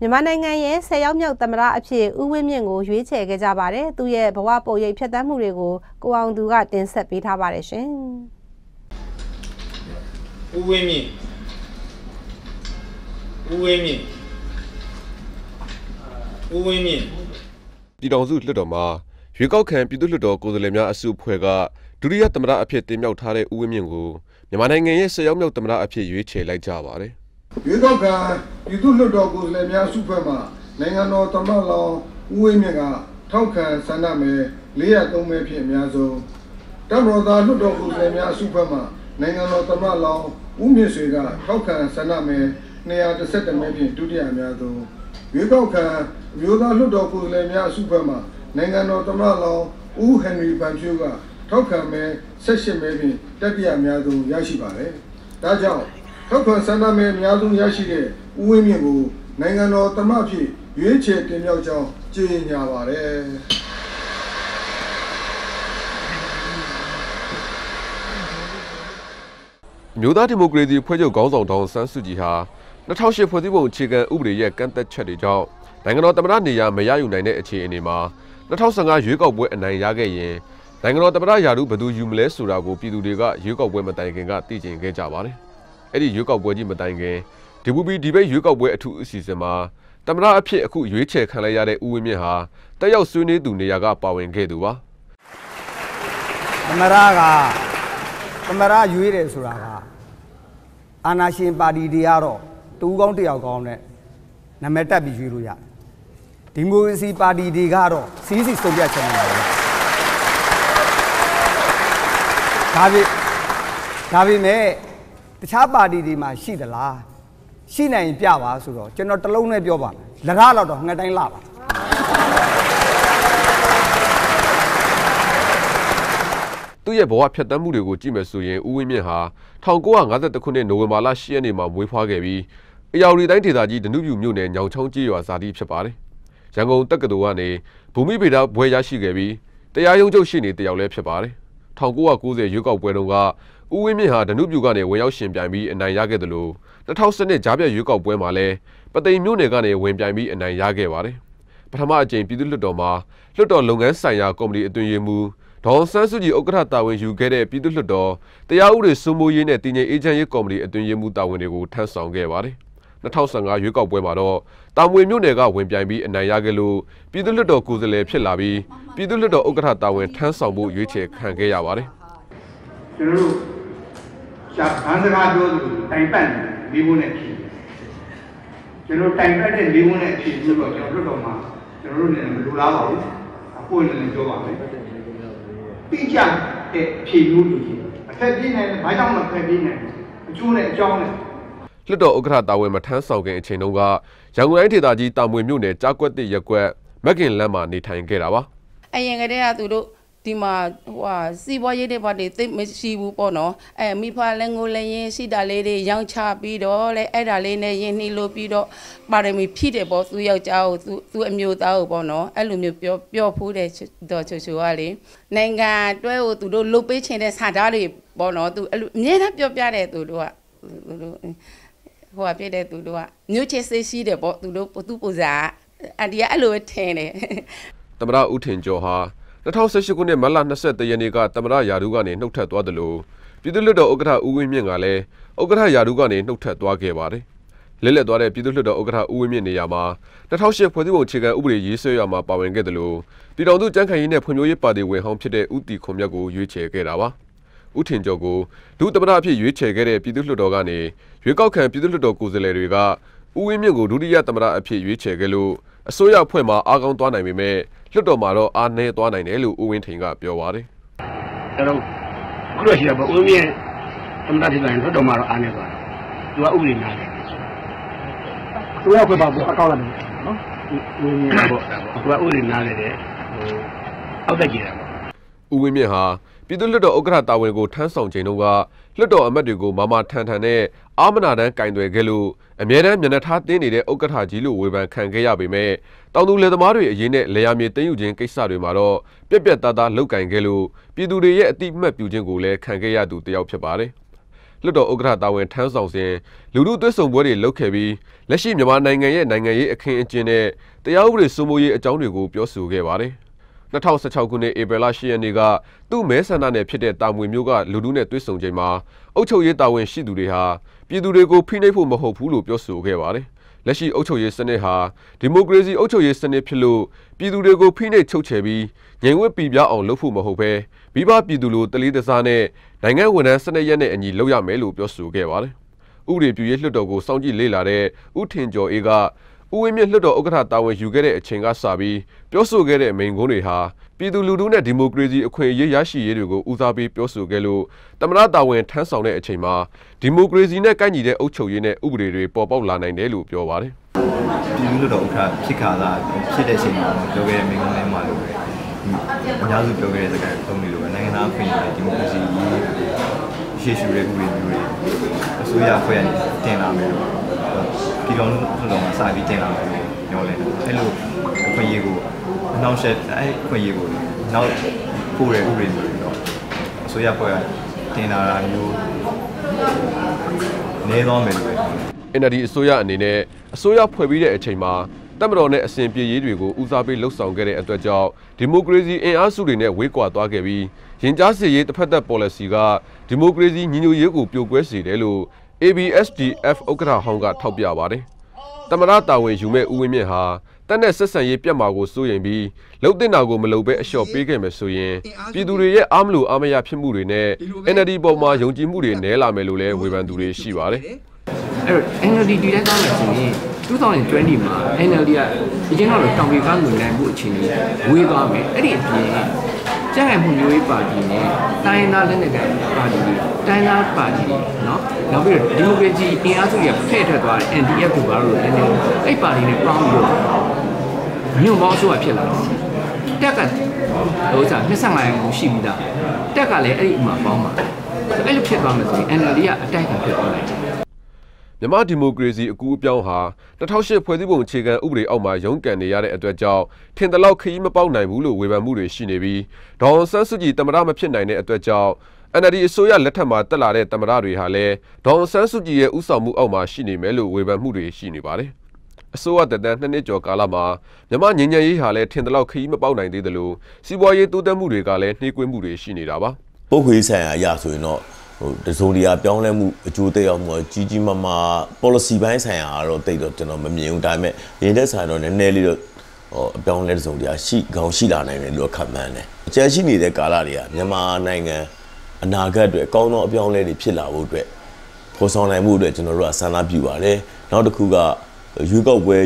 မြန်မာနိုင်ငံရဲ့ဆယ်ယောက်မြောက်သမ္မတအဖြစ်ဦးဝင်းမြင့်ကိုရွေးချယ်ခဲ့ကြပါတယ်။သူရဲ့ဘဝပုံရိပ်ဖြတ်သန်းမှုတွေကိုကိုအောင်သူကတင်ဆက်ပေးထားပါတယ်ရှင်။ဦးဝင်းမြင့်ဦးဝင်းမြင့်ဦးဝင်းမြင့်ပြည်တော်စုလွှတ်တော်မှာရွေးကောက်ခံပြည်သူ့လွှတ်တော်ကိုယ်စားလှယ်များအစုအဖွဲ့ကဒုတိယသမ္မတအဖြစ်တင်မြှောက်ထားတဲ့ဦးဝင်းမြင့်ကိုမြန်မာနိုင်ငံရဲ့ဆယ်ယောက်မြောက်သမ္မတအဖြစ်ရွေးချယ်လိုက်ကြပါတယ်။ ရွေးကောက်ခံပြည်သူ့လွှတ်တော်ကိုယ်စားလှယ်များအစုအဖွဲ့မှနိုင်ငံတော်သမ္မတလောင်းဦးဝင်းမြင့်ကထောက်ခံဆန္ဒမဲ403မဲဖြင့်အများဆုံးတမတော်သားလွှတ်တော်ကိုယ်စားလှယ်များအစုအဖွဲ့မှနိုင်ငံတော်သမ္မတလောင်းဦးမြင့်ဆွေကထောက်ခံဆန္ဒမဲ217မဲဖြင့်ဒုတိယအများဆုံးရွေးကောက်ခံမျိုးသားလွှတ်တော်ကိုယ်စားလှယ်များအစုအဖွဲ့မှနိုင်ငံတော်သမ္မတလောင်းဦးဟန်နရီပန်ဖြိုးကထောက်ခံမဲ18မဲဖြင့်တတိယအများဆုံးရရှိပါတယ်။ဒါကြောင့် ထောက်ခံဆန္ဒမဲအများဆုံးရရှိတဲ့ဦးဝင်းမြင့်ကိုနိုင်ငံတော်သမ္မတဖြစ်ရွေးချယ်တင်မြှောက်ကြောင်းကြေညာပါတယ်။မြို့သားဒီမိုကရေစီဖွဲ့ချုပ်ခေါင်းဆောင်တောင်ဆန်းစုကြည်ဟာ2008ဖွဲ့စည်းပုံအခြေခံဥပဒေရဲ့ကန့်သက်ချက်တွေကြောင့်နိုင်ငံတော်သမ္မတနေရာမရယူနိုင်တဲ့အခြေအနေမှာ2015ရွေးကောက်ပွဲအနိုင်ရခဲ့ရင်နိုင်ငံတော်သမ္မတရာထူးဘယ်သူယူမလဲဆိုတာကိုပြည်သူတွေကရွေးကောက်ပွဲမတိုင်ခင်ကသိကျင်ခဲ့ကြပါတယ်။ အဲ့ဒီရွေးကောက်ပွဲကြီးမတိုင်ခင်ဒီဘူပီဒီဘိတ်ရွေးကောက်ပွဲအထူးအစီအစဉ်မှာသမ္မတအဖြစ်အခုရွေးချယ်ခံလိုက်ရတဲ့ဦးဝင်းမြင့်ဟာတက်ရောက်ဆွေးနွေးသူနေရာကပါဝင်ခဲ့သူပါ။သမ္မတကသမ္မတရွေးတယ်ဆိုတာကအာနာရှင်ပါတီတွေကတော့တူကောင်းတယောက်ကောင်းနဲ့နာမည်တက်ပြီးရွေးလို့ရတယ်ဒီမိုကရေစီပါတီတွေကတော့စီးစီစုံပြတ်ချင်တယ်ဒါပေဒါပေမဲ့ တခြားပါတီတွေမှာရှိသလားရှိနိုင်ပြပါဆိုတော့ကျွန်တော်တလုံးနဲ့ပြောပါမယ်လရတော့တော့ငှက်တိုင်းလာပါသူ့ရဲ့ဘဝဖြတ်တန်းမှုတွေကိုကြည့်မယ်ဆိုရင်ဦးဝင်းမြင့်ဟာ1952ခုနှစ်နိုဝင်ဘာလ10ရက်နေ့မှာမွေးဖွားခဲ့ပြီးအရာဝတီတိုင်းဒေသကြီးဒနုပြူမြို့နယ်ညောင်ချောင်းကြီးရွာဇာတိဖြစ်ပါတယ်။ရန်ကုန်တက္ကသိုလ်ကနေဘူမိဗေဒဘွဲရရှိခဲ့ပြီးတရားရုံးချုပ်ရှိနေတယောက်လည်းဖြစ်ပါတယ်။ 1990ရွေးကောက်ပွဲတုန်းကဦးဝင်းမြင့်ဟာဒနုပြူကနေဝင်ရောက်ရှင်ပြိုင်ပြီးအနိုင်ရခဲ့တယ်လို့2012ကြားပြရွေးကောက်ပွဲမှာလည်းပသိမ်မြို့နယ်ကနေဝင်ပြိုင်ပြီးအနိုင်ရခဲ့ပါတယ်။ပထမအကြိမ်ပြည်သူ့လွှတ်တော်မှာလွှတ်တော်လုပ်ငန်းဆိုင်ရာကော်မတီအတွင်းရေးမှူးဒေါ်ဆန်းစုကြည်ဥက္ကဋ္ဌတာဝန်ယူခဲ့တဲ့ပြည်သူ့လွှတ်တော်တရားဥပဒေစိုးမိုးရေးနဲ့တည်ငြိမ်အေးချမ်းရေးကော်မတီအတွင်းရေးမှူးတာဝန်တွေကိုထမ်းဆောင်ခဲ့ပါတယ် 2015ရွေးကောက်ပွဲမှာတော့တာမွေမြို့နယ်ကဝင်ပြိုင်ပြီးအနိုင်ရခဲ့လို့ပြည်သူ့လွှတ်တော်ကိုယ်စားလှယ်ဖြစ်လာပြီးပြည်သူ့လွှတ်တော်ဥက္ကဋ္ဌတာဝန်ထမ်းဆောင်ဖို့ရွေးချယ်ခံခဲ့ရပါတယ်ကျွန်တော်တို့ရှာဗန်းစကားပြောသလိုတိုင်ပတ်နေဖို့နဲ့ဖြစ်ကျွန်တော်တိုင်ပတ်တဲ့နေဖို့နဲ့ဖြစ်ပြီးတော့ကျွန်တော်လွှတ်တော်မှာကျွန်တော်တို့လည်းမလိုလားပါဘူးအပွင့်လည်းပြောပါမယ်တိကျတဲ့ဖြေလို့လို့အထက်ပြင်းနေတယ်ဘာကြောင့်မဖက်ပြင်းနေအကျိုးနဲ့အကြောင်းနဲ့ လွှတ်တော်ဥက္ကဋ္ဌတာဝန်မထမ်းဆောင်ခင်အချိန်တုန်းကရန်ကုန်တိုင်းဒေသကြီးတာမွေမြို့နယ်ကြားကွက်တစ်ရက်ကွက်မက်ကင်လမ်းမှာနေထိုင်ခဲ့တာပါအရင်ကတည်းကသူတို့ဒီမှာဟိုဟာစီးပွားရေးတွေဘာတွေသိမရှိဘူးပေါ့နော်အဲမိဖလည်းငိုလည်းရင်ရှိတာလေးတွေရောင်းချပြီးတော့လဲအဲ့ဒါလေးနဲ့ရင်းနှီးလို့ပြီးတော့ပါရမီဖြည့်တယ်ပေါ့သူယောက်ျားကိုသူသူအမျိုးသားကိုပေါ့နော်အဲ့လိုမျိုးပြောပြောဖူးတယ်တော့ချိုချိုကလေနိုင်ငံတွဲကိုသူတို့လုတ်ပေးချင်တဲ့စာသားတွေပေါ့နော်သူအဲ့လိုအမြဲတမ်းပြောပြတယ်သူတို့ကသူတို့ ဟိုကဖြစ်တဲ့သူတို့ကမြို့ချစ်ဆေးရှိတယ်ပေါ့သူတို့သူ့ပူဇာအန်ဒီကအဲ့လိုထင်တယ်သမရဦးထင်ကျော်ဟာ2018ခုနှစ်မတ်လ23ရက်နေ့ကသမရယာဒူးကနေနှုတ်ထက်သွားတယ်လို့ပြည်သူ့လွှတ်တော်ဥက္ကဋ္ဌဦးဝင်းမြင့်ကလည်းဥက္ကဋ္ဌယာဒူးကနေနှုတ်ထက်သွားခဲ့ပါတယ်လစ်လက်သွားတဲ့ပြည်သူ့လွှတ်တော်ဥက္ကဋ္ဌဦးဝင်းမြင့်နေရာမှာ2008ဖွဲ့စည်းပုံအခြေခံဥပဒေရေးဆွဲရမှာပါဝင်ခဲ့တယ်လို့ပြည်တော်စုကြံ့ခိုင်ရေးနဲ့ဖွံ့ဖြိုးရေးပါတီဝင်ဟောင်းဖြစ်တဲ့ဦးတီခွန်မြတ်ကိုရွေးချယ်ခဲ့တာပါ ဦးထင်ကျော်ကိုဒုသမ္မတအဖြစ်ရွေးချယ်ခဲ့တဲ့ပြည်သူ့လွှတ်တော်ကနေရွေးကောက်ခံပြည်သူ့လွှတ်တော်ကိုယ်စားလှယ်တွေကဦးဝင်းမြင့်ကိုဒုတိယသမ္မတအဖြစ်ရွေးချယ်ခဲ့လို့အစိုးရဖွဲ့မှာအားကောင်းသွားနိုင်ပေမဲ့လွှတ်တော်မှာတော့အားနည်းသွားနိုင်တယ်လို့ဦးဝင်းထိန်ကပြောပါတယ်။အဲတော့ခုတော့ရှိတယ်ပေါ့ဦးဝင်းမြင့်သမ္မတဖြစ်လာရင်လွှတ်တော်မှာတော့အားနည်းသွားတယ်။သူကဥပဒေနာတယ်။သူကဖွဲ့ပါဘူးအကောက်လာတယ်နော်။ဦးဝင်းမြင့်ပေါ့သူကဥပဒေနာတယ်ဟိုအောက်တက်ကြည့်တယ်ပေါ့။ဦးဝင်းမြင့်ဟာ ပြည်သူ့လွှတ်တော်ဥက္ကဋ္ဌတာဝန်ကိုထမ်းဆောင်ချိန်တုန်းကလွှတ်တော်အမတ်တွေကိုမာမာထန်ထန်နဲ့အာမနာတန်းကင်သွယ်ခဲ့လို့အမြဲတမ်းမျက်နှာထားတင်းနေတဲ့ဥက္ကဋ္ဌကြီးလို့ဝေဖန်ခံခဲ့ရပေမဲ့တောင်သူလယ်သမားတွေအရေးနဲ့လေယာမြေတင်းယူခြင်းကိစ္စတွေမှာတော့ပြက်ပြက်သားသားလှုပ်ကင်ခဲ့လို့ပြည်သူတွေရဲ့အတိအမှတ်ပြုခြင်းကိုလည်းခံခဲ့ရသူတယောက်ဖြစ်ပါတယ်။လွှတ်တော်ဥက္ကဋ္ဌတာဝန်ထမ်းဆောင်စဉ်လူမှုသွေးဆောင်ပွဲတွေလုပ်ခဲ့ပြီးလက်ရှိမြန်မာနိုင်ငံရဲ့နိုင်ငံရေးအခင်းအကျင်းနဲ့တရားဥပဒေစိုးမိုးရေးအကြောင်းတွေကိုပြောဆိုခဲ့ပါတယ် 2016ခုနှစ်ဧပြီလ10ရက်နေ့ကသူ့မဲဆန္ဒနယ်ဖြစ်တဲ့တာမွေမျိုးကလူလူနဲ့တွေ့ဆုံချိန်မှာအုပ်ချုပ်ရေးတာဝန်ရှိသူတွေဟာပြည်သူတွေကိုဖိနှိပ်ဖို့မဟုတ်ဘူးလို့ပြောဆိုခဲ့ပါတယ်။လက်ရှိအုပ်ချုပ်ရေးစနစ်ဟာဒီမိုကရေစီအုပ်ချုပ်ရေးစနစ်ဖြစ်လို့ပြည်သူတွေကိုဖိနှိပ်ချုပ်ချယ်ပြီးငြိမ်ဝှက်ပြည်ပြအောင်လုပ်ဖို့မဟုတ်ဘဲမိဘပြည်သူလိုတလေးတစားနဲ့နိုင်ငံဝန်ထမ်းစနစ်ရက်နဲ့အညီလုပ်ရမယ်လို့ပြောဆိုခဲ့ပါတယ်။ဥပဒေပြုရေးလွှတ်တော်ကိုစောင့်ကြည့်လေ့လာတဲ့ဥထင်ကျော်အေးက ဦးဝင်းမြင့်လွှတ်တော်ဥက္ကဋ္ဌတာဝန်ယူခဲ့တဲ့အချိန်ကစပြီးပြောဆိုခဲ့တဲ့မိန့်ခွန်းတွေဟာပြည်သူလူထုနဲ့ဒီမိုကရေစီအခွင့်အရေးရရှိရေးတွေကိုဦးစားပေးပြောဆိုခဲ့လို့တမရတာဝန်ထမ်းဆောင်တဲ့အချိန်မှာဒီမိုကရေစီနဲ့ကိုက်ညီတဲ့အုပ်ချုပ်ရေးနဲ့ဥပဒေတွေပေါ်ပေါက်လာနိုင်တယ်လို့ပြောပါတယ်ပြည်သူ့လွှတ်တော်ဥက္ကဋ္ဌဖြစ်ခါလာဖြစ်တဲ့အချိန်မှာပြောခဲ့တဲ့မိကုံးလေးမှာလို့ပဲအများစုပြောခဲ့တဲ့စကားသုံးနေလို့ပဲနိုင်ငံသားအခွင့်အရေးဒီမိုကရေစီရှေ့ရှုတဲ့ဥပဒေမျိုးတွေအစိုးရဖွဲ့ရတင်လာမယ်လို့ ပြည်တော်လွှတ်တော်မှာစာပြီးတင်လာမယ်လို့ပြောလဲအဲ့လိုအခွင့်အရေးကိုအနောက်ရှက်အဲ့အခွင့်အရေးကိုနောက်ပို့တဲ့ဥပဒေမျိုးတွေတော့အစိုးရဖွဲ့ရတင်လာတာမျိုးနေတော့မယ်လို့ပဲ NLD အစိုးရအနေနဲ့အစိုးရဖွဲ့ပြီးတဲ့အချိန်မှာတပ်မတော်နဲ့အစဉ်ပြေရေးတွေကိုဦးစားပေးလှုပ်ဆောင်ခဲ့တဲ့အတွက်ကြောင့်ဒီမိုကရေစီအင်အားစုတွေနဲ့ဝေးကွာသွားခဲ့ပြီးရင်ကြားစေရေးတစ်ဖက်သက် policy ကဒီမိုကရေစီညီညွတ်ရေးကိုပြိုကွဲစေတယ်လို့ ABSDF ဥက္ကဋ္ဌဟောင်းကထောက်ပြပါတယ်။တမရတာဝန်ယူမဲ့ဦးဝင်းမြင့်ဟာတက်တဲ့ဆက်ဆံရေးပြတ်မှာကိုစိုးရိမ်ပြီးလှုပ်တင်တာကိုမလုပ်ဘဲအလျှော့ပေးခဲ့မယ်ဆိုရင်ပြည်သူတွေရဲ့အားမလို့အားမရဖြစ်မှုတွေနဲ့ NLD ပေါ်မှာယုံကြည်မှုတွေနည်းလာမယ်လို့လည်းဝေဖန်သူတွေရှိပါတယ်။အဲ့တော့ NLD ဒီတိုင်းသွားမယ်ဆိုရင်2020မှာ NLD ကအရင်ကတော့တောင်ပြည်ကားငွေနိုင်မှုအခြေအနေဝေးသွားမယ်အဲ့ဒီအပြင် ကျန်းမာမှုမျိုးရေးပါတီနဲ့တိုင်းသားလက်နက်ကိုင်ပါတီတွေတိုင်းသားပါတီတွေเนาะနောက်ပြီးတော့ဒီမိုကရေစီအင်အားစုတွေကဖဲ့ထွက်သွားတဲ့ NDF တို့ဘာလို့လဲနည်းအဲ့ပါတီနဲ့ပေါင်းပြီးတော့ညွန့်ပေါင်းအစိုးရဖြစ်လာတယ်တက်ကဟိုစား25ရာခိုင်နှုန်းရှိပြီးသားတက်ကလည်းအဲ့ဒီအမှပေါင်းပါအဲ့လိုဖြစ်သွားမယ်ဆိုရင် NLD ကအတိုက်ခံဖြစ်သွားတယ် မြန်မာဒီမိုကရေစီအကူအပြောင်းဟာ2008ဖွဲ့စည်းပုံအခြေခံဥပဒေအောက်မှာရုန်းကန်နေရတဲ့အတွက်ကြောင့်ထင်သလောက်ခရီးမပေါက်နိုင်ဘူးလို့ဝေဖန်မှုတွေရှိနေပြီးဒေါအောင်ဆန်းစုကြည်တမရမဖြစ်နိုင်တဲ့အတွက်ကြောင့် NLD အစိုးရလက်ထက်မှာတက်လာတဲ့တမရတွေဟာလည်းဒေါအောင်ဆန်းစုကြည်ရဲ့ဥဆောင်မှုအောက်မှာရှိနေမယ်လို့ဝေဖန်မှုတွေရှိနေပါတယ်အစိုးရတတန်းနှစ်နှစ်ကျော်ကာလမှာမြန်မာငြိမ်းချမ်းရေးဟာလည်းထင်သလောက်ခရီးမပေါက်နိုင်သေးသလိုစီးပွားရေးတိုးတက်မှုတွေကလည်းနှေးကွေးမှုတွေရှိနေတာပါပုတ်ခွေးဆိုင်ရာအရာဆိုရင်တော့ ဟိုတစုံတရာပြောင်းလဲမှုအကျိုးသက်ရောက်မှုကြီးကြီးမားမား policy ဘိုင်းဆိုင်ရာကတော့တိတ်တော့ကျွန်တော်မမြင်ဘူးဒါပေမဲ့ရင်းတဲ့ဆိုင်တော့နည်းနည်းလေးတော့ဟိုအပြောင်းလဲတစုံတရာရှိကောင်းရှိလာနိုင်တယ်လို့ခန့်မှန်းတယ်အကျဉ်းရှိနေတဲ့ကာလတွေကမြန်မာနိုင်ငံအနာဂတ်အတွက်အကောင်းဆုံးအပြောင်းလဲတွေဖြစ်လာဖို့အတွက်ဖော်ဆောင်နိုင်မှုအတွက်ကျွန်တော်တို့ကဆန္ဒပြုပါတယ်နောက်တစ်ခုကရွေးကောက်ပွဲ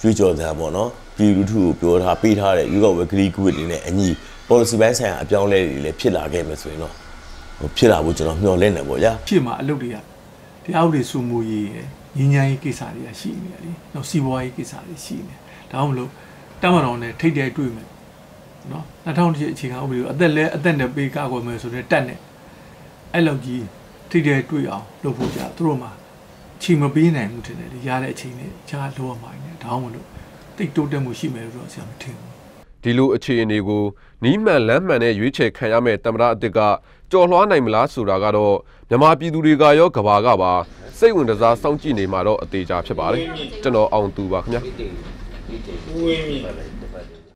ကြွေးကြော်သံပေါ့နော်ပြည်လူထုကိုပြောထားပေးထားတဲ့ရွေးကောက်ပွဲဂရီကူတွေနဲ့အညီ policy ဘိုင်းဆိုင်ရာအပြောင်းလဲတွေလည်းဖြစ်လာခဲ့မယ်ဆိုရင်တော့ ဟိုဖြစ်လာဖို့ကျွန်တော်မျှော်လင့်နေပေါ့ဗျာဖြစ်မှာအလုပ်တွေကတရားဥပဒေစိုးမိုးရေးရယ်ငញ្ញမ်းရေးကိစ္စတွေကရှိနေတယ်လေနောက်စီးပွားရေးကိစ္စတွေရှိနေဒါမှမဟုတ်တမတော်နဲ့ထိတ်တဲ့တွေ့မယ်နော်2000အခြေခံဥပဒေကိုအသက်လဲအသက်နဲ့ပေးကာကွယ်မယ်ဆိုတော့တက်နဲ့အဲ့လောက်ကြီးထိတ်တဲ့တွေ့အောင်လုပ်ဖို့ကြာသူတို့မှာချိန်မပေးနိုင်ဘူးထင်တယ်လေရတဲ့အချိန်နဲ့ကြာလိုရမှာနေဒါမှမဟုတ်တိတ်တိုးတက်မှုရှိမယ်လို့တော့ဆရာမထင်ဘူး ဒီလိုအခြေအနေကိုနီးမှန်လမ်းမှန်နဲ့ရွေးချယ်ခံရမယ့်တမရအစ်စ်ကကြော်လွှားနိုင်မလားဆိုတာကတော့မြန်မာပြည်သူတွေကရောကဘာကပါစိတ်ဝင်စားစောင့်ကြည့်နေမှာတော့အသေးချာဖြစ်ပါတယ်ကျွန်တော်အောင်သူပါခင်ဗျာဦးဝင်းမြင့်